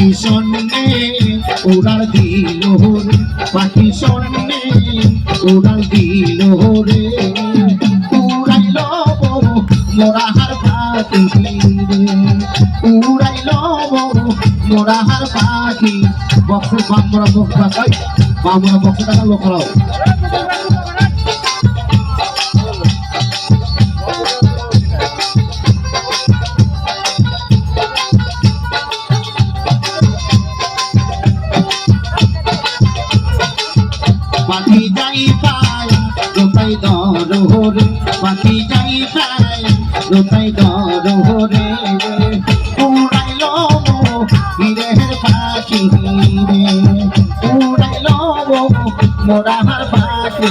পাখি সন্নে উড়াল দিল রে পাখি সন্নে উড়াল দিল রে উড়াইল মোরা হার পাখি উড়াইল মোরা হার পাখি। বক্স, বামরা বক্স বামরা বক্স টাকা লোক পাখি যাই পায় রোতাই দরে পাখি যাই পায় রোতাই দরে উড়াইল হিরের পাখি রে, উড়াইল মোরাহার পাখি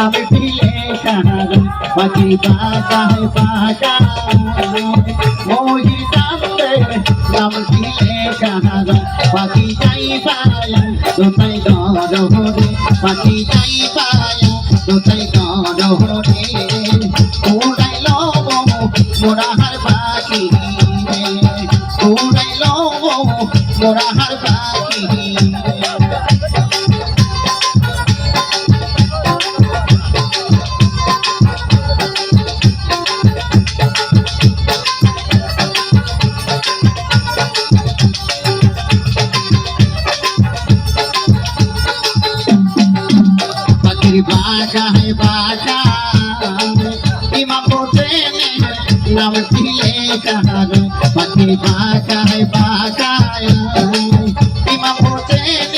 নামে ফিলে কাহার পাখির বাসায় বাসায় মহির কান্দে নাম ফিলে কাহার পাখি যাই পায় তোতাই দরে পাখি যাই পায় তোতাই দরে উড়াইল মোরা হার পাখি রে হার নাম দিলে কাহার পাখির বাসায় বাসায় ইমাম হোসেন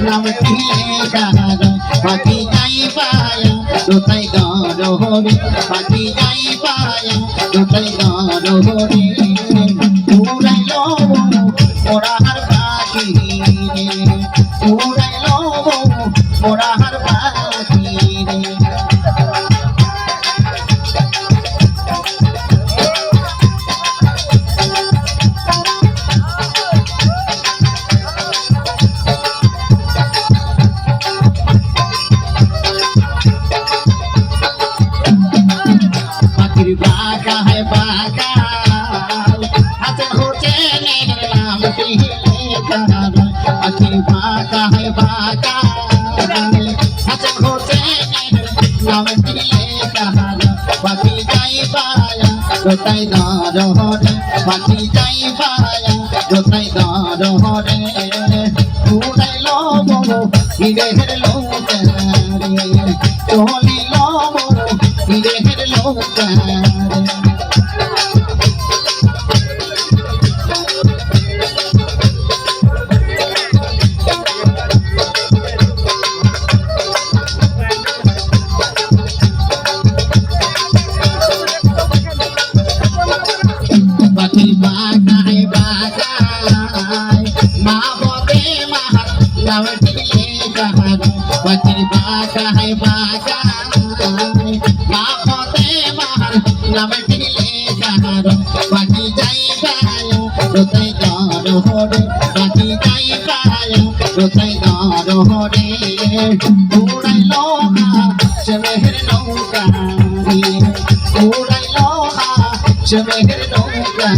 নাম দিলে কাহার পাখি যাই পায় তোতাই গরহরে পাখি যাই পায় তোতাই গরহরে উড়াইল দিলে কাহার পাখি যাই পায়া কোথায় দরহরে পাখি যাই পায়া কোথায় দরহরে উড়াইল বড় হিরের লোকারে চলিল পাখি বাগায় বাগায় মা ববে মাহার নাম দিলে কাহার পাখি যাই পায় কোথায় দর হরে পাখি যাই পায় কোথায় দর হরে উড়াইল সে মেহের নৌকা রে, উড়াইল সে মেহের নৌকা